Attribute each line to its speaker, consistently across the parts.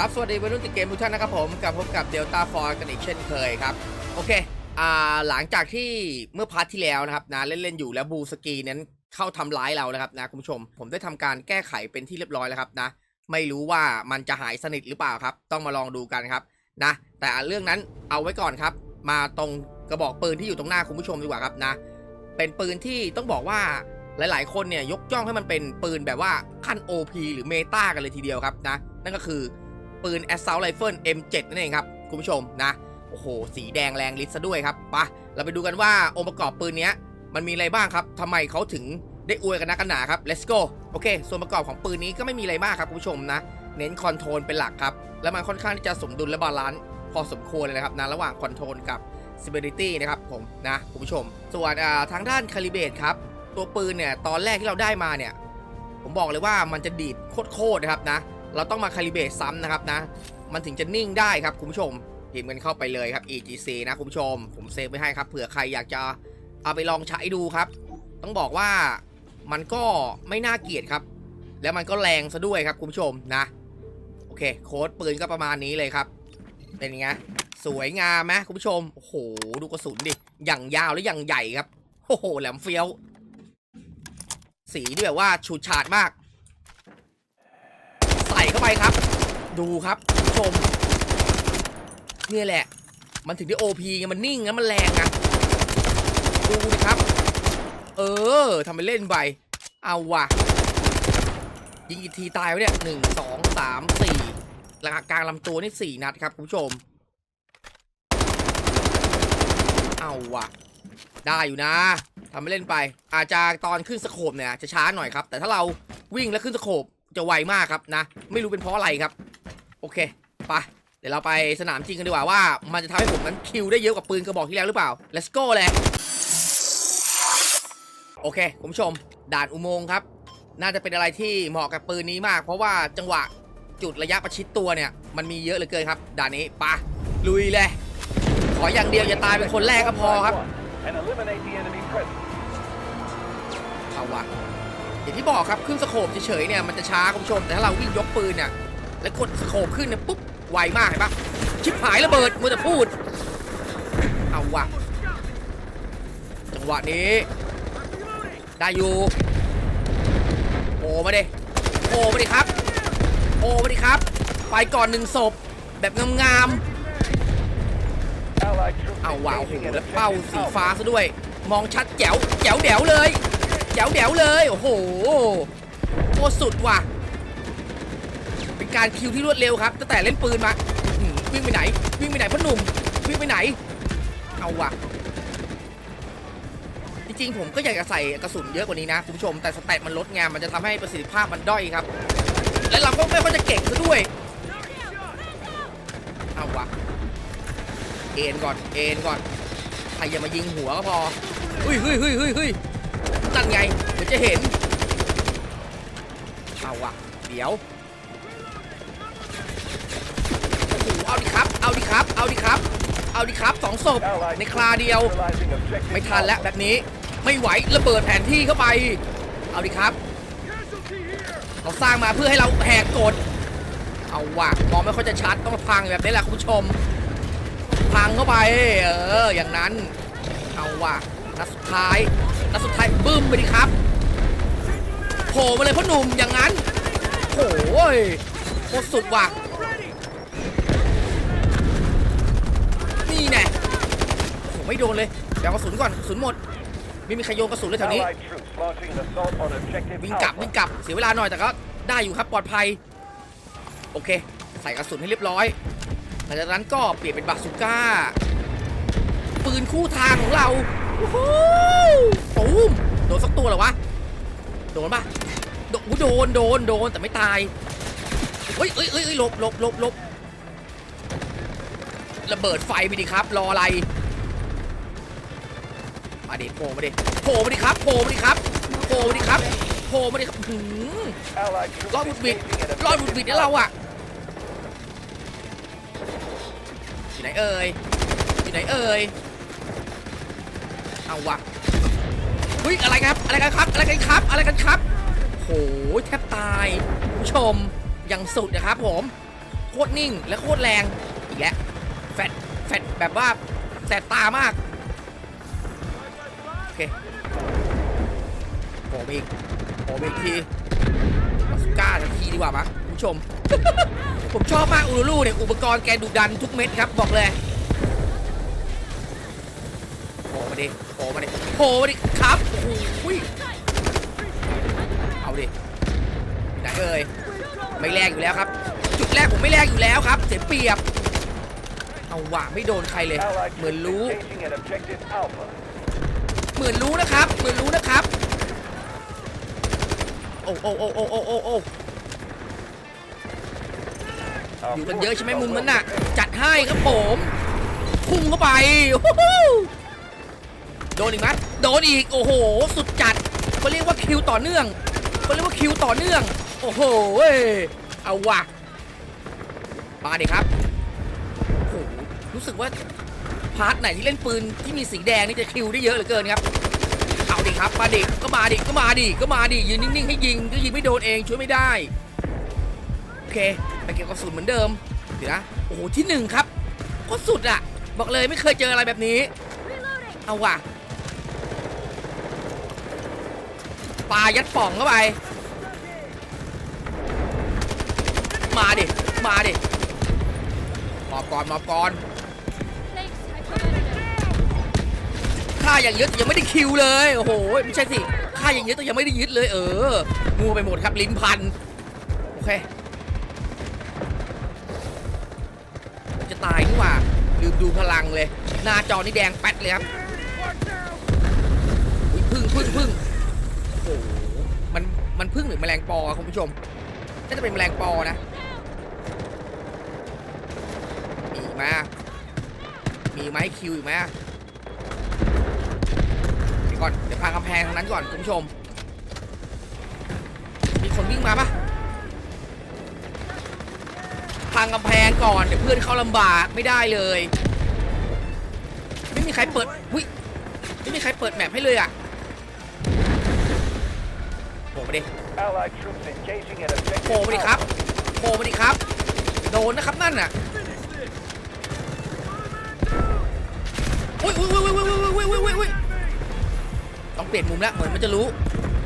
Speaker 1: ครับ สวัสดีวัยรุ่นติดเกมทุกท่านนะครับผมกลับพบกับเดลต้าฟอร์กันอีกเช่นเคยครับ โอเค อ่าหลังจากที่เมื่อพาร์ทที่แล้วนะครับนะเล่น ๆ อยู่แล้วบูสกีนั้นเข้าทำร้ายเรานะครับนะคุณผู้ชม ผมได้ทำการแก้ไขเป็นที่เรียบร้อยแล้วครับนะ ไม่รู้ว่ามันจะหายสนิทหรือเปล่าครับ ต้องมาลองดูกันครับนะ แต่เรื่องนั้นเอาไว้ก่อนครับ มาตรงกระบอกปืนที่อยู่ตรงหน้าคุณผู้ชมดีกว่าครับนะ เป็นปืนที่ต้องบอกว่าหลาย ๆ คนเนี่ยยกย่องให้มันเป็นปืนแบบว่าขั้น OP หรือเมตากันเลยทีเดียวครับนะ นั่นก็คือ ปืน Assault Rifle M7 นั่นเองครับ คุณผู้ชมนะ โอ้โห สีแดงแรงฤทธิ์ซะด้วยครับปะเราไปดูกันว่าองค์ประกอบปืนนี้มันมีอะไรบ้างครับทำไมเขาถึงได้อวยกันนักกันหนาครับ let's go โอเค ส่วนประกอบของปืนนี้ก็ไม่มีอะไรมากครับคุณผู้ชมนะ เน้นคอนโทรลเป็นหลักครับ แล้วมันค่อนข้างที่จะสมดุลและบาลานซ์พอสมควรเลยนะครับนะระหว่างคอนโทรลกับ stability นะครับผมนะคุณผู้ชม ส่วนทางด้านคาลิเบตครับ ตัวปืนเนี่ยตอนแรกที่เราได้มาเนี่ย ผมบอกเลยว่ามันจะดีดโคตรๆนะครับนะ เราต้องมาคาลิเบตซ้ำนะครับนะ มันถึงจะนิ่งได้ครับคุณผู้ชมพิมพ์กันเข้าไปเลยครับ EGC นะคุณผู้ชม ผมเซฟไว้ให้ครับเผื่อใครอยากจะเอาไปลองใช้ดูครับ ต้องบอกว่ามันก็ไม่น่าเกลียดครับ แล้วมันก็แรงซะด้วยครับคุณผู้ชมนะ โอเค โค้ดปืนก็ประมาณนี้เลยครับ เป็นไงสวยงามไหมคุณผู้ชม โอ้โห ดูกระสุนดิ อย่างยาวและอย่างใหญ่ครับ โอ้โห แหลมเฟี้ยว สีนี่แบบว่าฉูดฉาดมาก เข้าไปครับ ดูครับคุณผู้ชมเนี่ยแหละ มันถึงได้โอพีไงมันนิ่งนะมันแรงนะดูดิครับ เออทำไปเล่นไปเอาว่ะ ยิงกี่ทีตายวะเนี่ยหนึ่งสองสามสี่หลักกลางลำตัวนี่สี่นัดครับคุณผู้ชม เอาว่ะ ได้อยู่นะทำไม่เล่นไป อาจจะตอนขึ้นสโคปเนี่ยจะช้าหน่อยครับ แต่ถ้าเราวิ่งแล้วขึ้นสโคป จะไวมากครับนะ ไม่รู้เป็นเพราะอะไรครับ โอเคไปเดี๋ยวเราไปสนามจริงกันดีกว่าว่า มันจะทำให้ผมนั้นคิวได้เยอะกว่าปืนกระบอกที่แล้วหรือเปล่า let's go เลยโอเคคุณผู้ชม ด่านอุโมงค์ครับ น่าจะเป็นอะไรที่เหมาะกับปืนนี้มาก เพราะว่าจังหวะจุดระยะประชิดตัวเนี่ย มันมีเยอะเหลือเกินครับ ด่านนี้ไปะลุยเลย ขออย่างเดียวอย่าตายเป็นคนแรกก็พอครับ
Speaker 2: And eliminate the enemy presence.
Speaker 1: เอาวะ อย่างที่บอกครับขึ้นสโคปเฉยๆเนี่ยมันจะช้าคุณผู้ชมแต่ถ้าเราวิ่งยกปืนเนี่ยแล้วกดสโคปขึ้นเนี่ยปุ๊บไวมากเห็นปะชิบหายระเบิดมัวแต่พูด เอาวะจังหวะนี้ ได้อยู่โอ้มาดิโอ้มาดิครับ โอ้มาดิครับ ไปก่อนหนึ่งศพแบบงามๆเอาว้าวโอ้โหแล้วเป้าสีฟ้าซะด้วย มองชัดแจ๋วแจ๋วแด๋วเลย จ๋วแด๋วเลย โอ้โหโคตรสุดว่ะ เป็นการคิวที่รวดเร็วครับ ตั้งแต่เล่นปืนมาวิ่งไปไหน วิ่งไปไหนพ่อหนุ่ม วิ่งไปไหน เอาว่ะ จริงๆผมก็อยากจะใส่กระสุนเยอะกว่านี้นะคุณผู้ชม แต่สแตทมันลดไงมันจะทำให้ประสิทธิภาพมันด้อยครับ และเราก็ไม่ค่อยจะเก่งซะด้วย เอาว่ะ เอ็นก่อน เอ็นก่อน ใครอย่ามายิงหัวก็พอเฮ้ยเฮ้ยเฮ้ยเฮ้ยเฮ้ย นั่นไงเดี๋ยวจะเห็น เอาวะเดี๋ยวโอ้โหเอาดิครับ เอาดิครับ เอาดิครับ เอาดิครับสองศพในคราเดียว ไม่ทันแล้วแบบนี้ไม่ไหวระเบิดแผนที่เข้าไป เอาดิครับเขาสร้างมาเพื่อให้เราแหกกฎเอาว่ะมองไม่ค่อยจะชัดต้องพังแบบนี้แหละคุณผู้ชม พังเข้าไป เออ อย่างนั้น เอาว่ะนัดสุดท้าย นัดสุดท้ายบึ้มไปดิครับโผล่มาเลยพ่อหนุ่มอย่างนั้นโอ้ยโคตรสุดว่ะนี่แน่โอ้ไม่โดนเลยเดี๋ยวกระสุนก่อนกระสุนหมดไม่มีใครโยนกระสุนเลยแถวนี้วิ่งกลับวิ่งกลับเสียเวลาหน่อยแต่ก็ได้อยู่ครับปลอดภัย โอเค ใส่กระสุนให้เรียบร้อยหลังจากนั้นก็เปลี่ยนเป็นบาซูก้าปืนคู่ทางของเรา โอ้โหตูมโดนสักตัวเหรอวะ โดนปะโดนโดนโดนโดนแต่ไม่ตายเฮ้ยเฮ้ยเฮ้ยหลบหลบหลบหลบระเบิดไฟไปดิครับ รออะไร มาดิโผล่มาดิโผล่มาดิครับโผล่มาดิครับโผล่มาดิครับโผล่มาดิครับหืมรอดบุดบิดรอดบุดบิด
Speaker 2: objective
Speaker 1: นะเราอะอยู่ไหนเอ่ยอยู่ไหนเอ่ย เอาวะเฮ้ยอะไรครับอะไรกันครับอะไรกันครับอะไรกันครับโหแทบตายผู้ชมย่างสุดนะครับผมโคตรนิ่งและโคตรแรงอีกแล้วแฟดแฟดแบบว่าแสบตามากโอเคโผล่มอีกโผล่มอีกทีมาสก้าทันทีดีกว่ามั้งคุณผู้ชม ผมชอบมากอูรูลูเนี่ยอุปกรณ์แกดุดันทุกเม็ดครับบอกเลยโผล่มา ดิโผล่มาดิโผล่มาดิครับโอ้โหยเอาดิไหนเอ่ยไม่แลกอยู่แล้วครับ จุดแรกผมไม่แลกอยู่แล้วครับ เสียเปรียบ เอาว่ะไม่โดนใครเลย เหมือนรู้ เหมือนรู้นะครับ เหมือนรู้นะครับ โอ้โอ้โอ้โอ้โอ้โอ้โอ้อยู่กันเยอะใช่ไหมมุมนั้นน่ะ จัดให้ครับผมพุ่งเข้าไป โดนอีกไหมโดนอีกโอ้โห สุดจัดเขาเรียกว่าคิวต่อเนื่องเขาเรียกว่าคิวต่อเนื่อง โอ้โหเว้ยเอาว่ะมาดิครับโอ้โหรู้สึกว่าพาร์ทไหนที่เล่นปืนที่มีสีแดงนี่จะคิวได้เยอะเหลือเกินครับเอาดิครับมาดิก็มาดิก็มาดิก็มาดิยืนนิ่งๆให้ยิงก็ยิงไม่โดนเองช่วยไม่ได้โอเคไปเก็บกระสุนเหมือนเดิมเดี๋ยวนะโอ้โหที่หนึ่งครับโคตรสุดอะบอกเลยไม่เคยเจออะไรแบบนี้ เอาว่ะ ปลายัดป่องเข้าไป มาดิ มาดิมอบก่อนมอบก่อนฆ่าอย่างเยอะแต่ยังไม่ได้คิวเลย โอ้โห ไม่ใช่สิฆ่าอย่างเยอะแต่ยังไม่ได้ยึดเลย เอองูไปหมดครับลิ้นพัน โอเค จะตายนี่ว่าลืมดูพลังเลย หน้าจอนี่แดงแป๊ดเลยครับพึ่งพึ่งพึ่ง หมันมันพึ่งหรือแมลงปอคุณผู้ชมน่าจะเป็นแมลงปอนะมีไหมอะมีไหมคิวอีกไหมเดี๋ยวก่อนเดี๋ยวพังกำแพงทางนั้นก่อนคุณผู้ชม มีคนวิ่งมาปะพังกำแพงก่อนเดี๋ยวเพื่อนเข้าลำบากไม่ได้เลย ไม่มีใครเปิดวิไม่มีใครเปิดแมปให้เลยอะ มาดิ
Speaker 2: Allied troops engaging at objective
Speaker 1: โผล่มาดิครับ
Speaker 2: Alpha.
Speaker 1: โผล่มาดิครับ โดนนะครับนั่นน่ะอุ้ยอุ้ยอุ้ยอุ้ยอุ้ยอุ้ยอุ้ยอุ้ยต้องเปลี่ยนมุมแล้วเหมือนมันจะรู้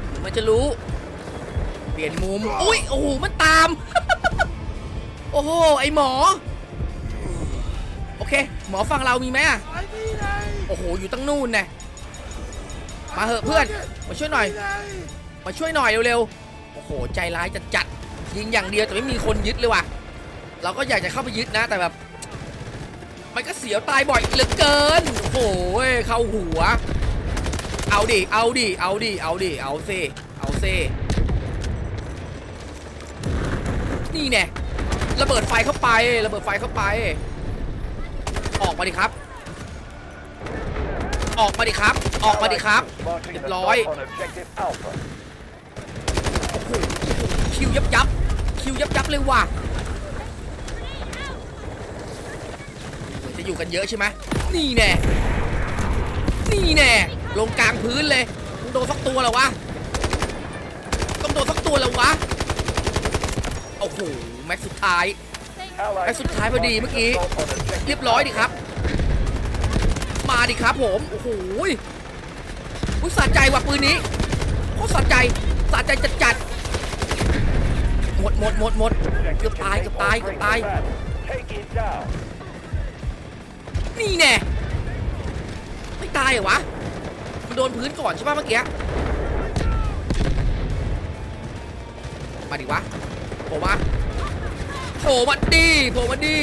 Speaker 1: เหมือนมันจะรู้ เปลี่ยนมุมอุ้ยโอ้โหมันตาม โอ้โหไอหมอ โอเค หมอฟังเรามีไหมอะโอ้โหอยู่ตั้งนู่นแน่มาเหอะเพื่อนมาช่วยหน่อย มาช่วยหน่อยเร็วๆ โอ้โห ใจร้ายจัดจัดๆยิงอย่างเดียวแต่ไม่มีคนยึดเลยว่ะ เราก็อยากจะเข้าไปยึดนะแต่แบบ มันก็เสียวตายบ่อยเหลือเกิน โอ้โห เข้าหัว เอาดิ เอาดิ เอาดิ เอาดิ เอาเซเอาเซนี่แน่ระเบิดไฟเข้าไประเบิดไฟเข้าไป ออกมาดิครับ ออกมาดิครับ ออกมาดิครับ เรียบร้อย
Speaker 2: assault on objective Alpha.
Speaker 1: โอ้โห คิวยับยับคิวยับยับเลยว่ะจะอยู่กันเยอะใช่ไหมนี่แน่นี่แน่ลงกลางพื้นเลยมึงโดนสักตัวแล้ววะต้องโดนสักตัวแล้ววะโอ้โหแม็กซ์สุดท้าย
Speaker 2: Allied
Speaker 1: ไอ้สุดท้ายพอดีเมื่อกี้เรียบร้อยดิครับ มาดิครับผมโอ้โหอุ้ยสะใจว่ะปืนนี้โคตรสะใจสะใจจัดจัดๆ หมดหมดหมดหมดเกือบตายเกือบตายเกือบตายนี่แน่ไม่ตายเหรอวะมันโดนพื้นก่อนใช่ป่ะเมื่อกี้มาดิวะโผล่มาโผล่มาดิโผล่มาดิ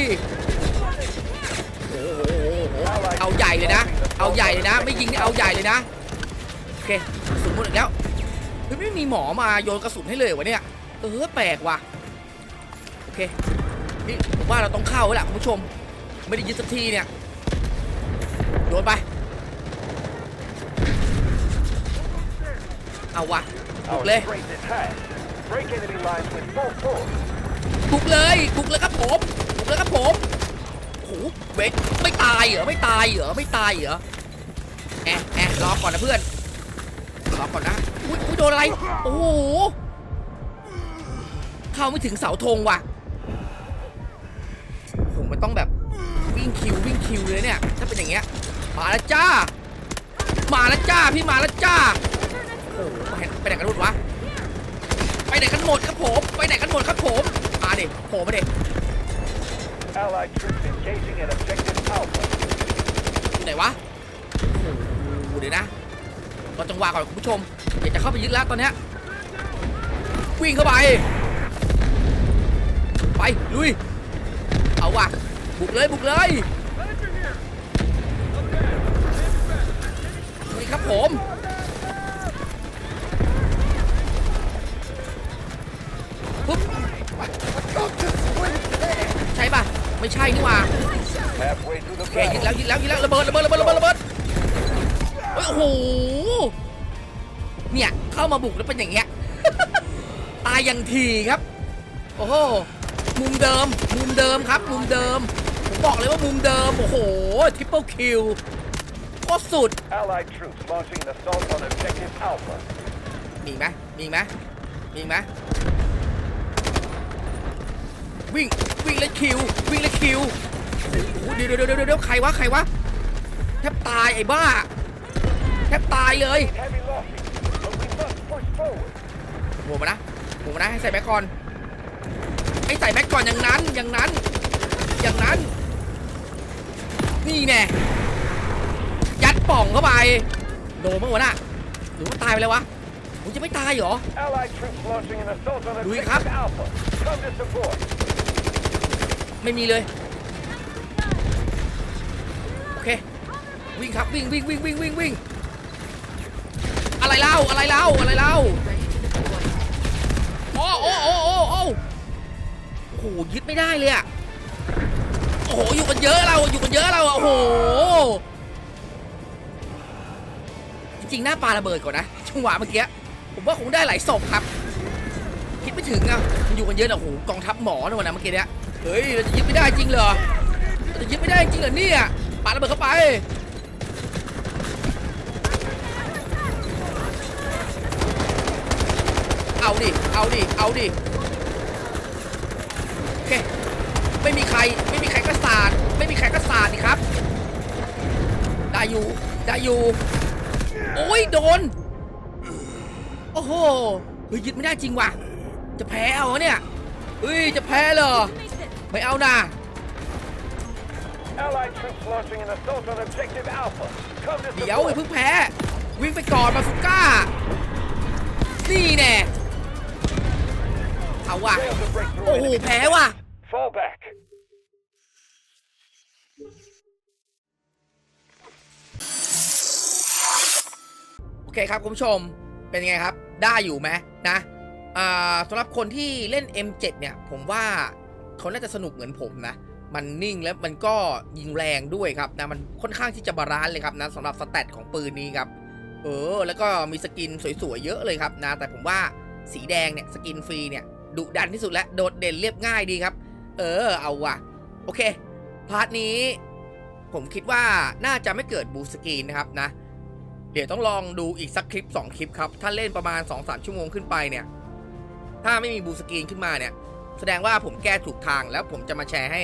Speaker 1: เอาใหญ่เลยนะ เอาใหญ่เลยนะ ไม่ยิงนี่เอาใหญ่เลยนะ โอเคกระสุนหมดอีกแล้วเฮ้ยไม่มีหมอมาโยนกระสุนให้เลยวะเนี่ย เออแปลกว่ะ โอเค นี่ผมว่าเราต้องเข้าแล้วล่ะคุณผู้ชม ไม่ได้ยึดสักทีเนี่ย โดนไป เอาวะบุกเลยบุกเลยบุกเลยครับผมบุกเลยครับผมโอ้โหเวทไม่ตายเหรอไม่ตายเหรอไม่ตายเหรอแอะแอะรอก่อนนะเพื่อนรอก่อนนะอุ้ยอุ้ยโดนอะไร โอ้โห เข้าไม่ถึงเสาธงว่ะผมมันต้องแบบวิ่งคิววิ่งคิวเลยเนี่ย ถ้าเป็นอย่างเงี้ย มาแล้วจ้า มาแล้วจ้าพี่มาแล้วจ้า โอ้โหไปไปไหนกันหมดวะ ไปไหนกันหมดครับผม ไปไหนกันหมดครับผมมาดิโผล่มาดิ
Speaker 2: Allied troops engaging at objective Alpha.
Speaker 1: อยู่ไหนวะโอ้โหเดี๋ยวนะรอจังหวะก่อนคุณผู้ชมอยากจะเข้าไปยึดแล้วตอนเนี้ยวิ่งเข้าไป ไป ลุย เอาว่ะ บุกเลย บุกเลยนี่ครับผม ปุ๊บ ใช่ป่ะ ไม่ใช่นี่หว่าโอเคยึด
Speaker 2: battle.
Speaker 1: แล้วยึดแล้วยึดแล้วระเบิดระเบิดระเบิดระเบิดระเบิดเฮ้ยโอ้โห เนี่ย เข้ามาบุกแล้วเป็นอย่างเงี้ย ตายอย่างทีครับ โอ้โห มุมเดิม มุมเดิมครับ มุมเดิม ผมบอกเลยว่ามุมเดิม โอ้โห ทริปเปิลคิวโคตรสุด
Speaker 2: Allied troops launching an assault on objective Alpha.
Speaker 1: มีอีกไหมมีอีกไหมมีอีกไหมวิ่ง วิ่งแล้วคิว วิ่งแล้วคิวโอ้โหเดี๋ยวเดี๋ยวเดี๋ยวเดี๋ยวใครวะ ใครวะ แทบตายไอ้บ้า แทบตายเลย
Speaker 2: Heavy losses, but we must push forward.
Speaker 1: โหมานะโหมานะให้ใส่แบ็คก่อน ให้ใส่แบ็คก่อนอย่างนั้นอย่างนั้น อย่างนั้น นี่แน่ยัดป่องเข้าไป โดนมั้งวะน่ะหรือว่าตายไปแล้ววะผมจะไม่ตายเหรอ
Speaker 2: Allied troops launching an assault on
Speaker 1: Lui
Speaker 2: objective
Speaker 1: khắp.
Speaker 2: Alpha. Come to support.
Speaker 1: ไม่มีเลยโอเควิ่งครับวิ่งวิ่งวิ่งวิ่งวิ่งวิ่งอะไรเล่าอะไรเล่าอะไรเล่าโอ้โอ้โอ้โอ้โอ้โอ้โหยึดไม่ได้เลยอะโอ้โหอยู่กันเยอะเราอยู่กันเยอะเราอะโอ้โหจริงๆหน้าปลาระเบิดก่อนนะจังหวะเมื่อกี้ผมว่าคงได้หลายศพครับ คิดไม่ถึงอะมันอยู่กันเยอะนะโอ้โหกองทัพหมอนะวันนะเมื่อกี้เนี้ยเฮ้ยเราจะยึดไม่ได้จริงเหรอเราจะยึดไม่ได้จริงเหรอเนี่ยปาระเบิดเข้าไปเอาดิ เอาดิ เอาดิ เค ไม่มีใครไม่มีใครก็สาดไม่มีใครก็สาดนี่ครับ ได้อยู่ได้อยู่โอ้ยโดน โอ้โหเฮ้ยยึดไม่ได้จริงว่ะ จะแพ้เอาวะเนี่ยเฮ้ยจะแพ้เหรอ
Speaker 3: Make it.
Speaker 1: ไม่เอานะ
Speaker 2: Allied troops launching an assault on objective Alpha. Come to
Speaker 1: เดี๋ยวอย่า
Speaker 2: support.
Speaker 1: เพิ่งแพ้ วิ่งไปก่อนมาฟุก้า นี่แน่เอาว่ะ
Speaker 2: Failed to break through
Speaker 1: โอ้โห
Speaker 2: enemy
Speaker 1: แพ้ว่ะ
Speaker 2: Fall back.
Speaker 1: โอเคครับคุณผู้ชมเป็นไงครับ ได้อยู่ไหมนะอ่าสำหรับคนที่เล่น M7 เนี่ย ผมว่าเขาน่าจะสนุกเหมือนผมนะ มันนิ่งแล้วมันก็ยิงแรงด้วยครับนะ มันค่อนข้างที่จะบาลานซ์เลยครับนะสำหรับสแตทของปืนนี้ครับ เออ แล้วก็มีสกินสวยๆเยอะเลยครับนะ แต่ผมว่าสีแดงเนี่ย สกินฟรีเนี่ยดุดันที่สุดและโดดเด่นเรียบง่ายดีครับ เออ เอาว่ะ โอเค พาร์ทนี้ ผมคิดว่าน่าจะไม่เกิดบูสกรีนนะครับนะ เดี๋ยวต้องลองดูอีกสักคลิป 2 คลิปครับ ถ้าเล่นประมาณ 2-3 ชั่วโมงขึ้นไปเนี่ย ถ้าไม่มีบูสกรีนขึ้นมาเนี่ย แสดงว่าผมแก้ถูกทางแล้วผมจะมาแชร์ให้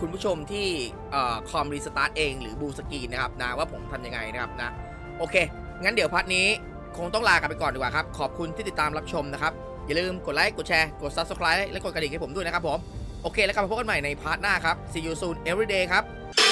Speaker 1: คุณผู้ชมที่คอมรีสตาร์ทเองหรือบูสกรีนนะครับนะว่าผมทำยังไงนะครับนะ โอเค งั้นเดี๋ยวพาร์ทนี้คงต้องลากันไปก่อนดีกว่าครับ ขอบคุณที่ติดตามรับชมนะครับ อย่าลืมกดไลค์ กดแชร์ กด subscribe และกดกระดิ่งให้ผมด้วยนะครับผม โอเคแล้วกลับมาพบกันใหม่ในพาร์ทหน้าครับ see you soon every day ครับ